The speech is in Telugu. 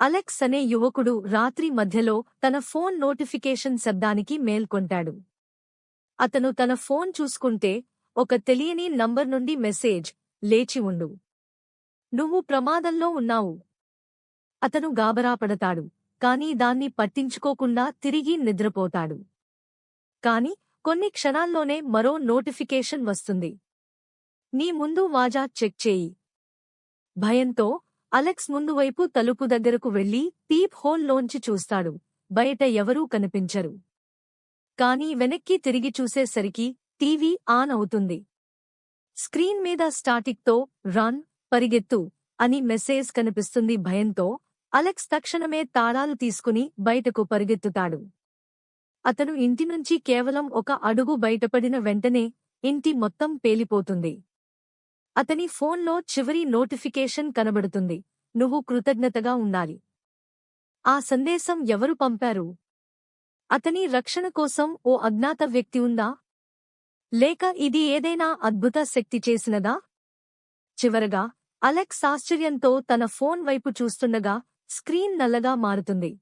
అలెక్స్ అనే యువకుడు రాత్రి మధ్యలో తన ఫోన్ నోటిఫికేషన్ శబ్దానికి మేల్కొంటాడు. అతను తన ఫోన్ చూసుకుంటే ఒక తెలియని నంబర్ నుండి మెసేజ్ లేచి ఉండు. నువ్వు ప్రమాదంలో ఉన్నావు. అతను గాబరాపడతాడు కాని దాన్ని పట్టించుకోకుండా తిరిగి నిద్రపోతాడు. కాని కొన్ని క్షణాల్లోనే మరో నోటిఫికేషన్ వస్తుంది. నీ ముందు వాజా చెక్ చేయి. భయంతో అలెక్స్ ముందువైపు తలుపు దగ్గరకు వెళ్ళి తీప్ హోల్లోంచి చూస్తాడు. బయట ఎవరూ కనిపించరు. కాని వెనక్కి తిరిగి చూసేసరికి టీవీ ఆన్ అవుతుంది. స్క్రీన్ మీద స్టాటిక్తో రన్ పరిగెత్తు అని మెసేజ్ కనిపిస్తుంది భయంతో అలెక్స్ తక్షణమే తాళాలు తీసుకుని బయటకు పరిగెత్తుతాడు. అతను ఇంటి నుంచి కేవలం ఒక అడుగు బయటపడిన వెంటనే ఇంటి మొత్తం పేలిపోతుంది. అతని ఫోన్లో చివరి నోటిఫికేషన్ కనబడుతుంది. నువ్వు కృతజ్ఞతగా ఉండాలి. ఆ సందేశం ఎవరు పంపారు? అతని రక్షణ కోసం ఓ అజ్ఞాత వ్యక్తి ఉందా? లేక ఇది ఏదైనా అద్భుత శక్తి చేసినదా? చివరగా అలెక్స్ ఆశ్చర్యంతో తన ఫోన్ వైపు చూస్తుండగా స్క్రీన్ నల్లగా మారుతుంది.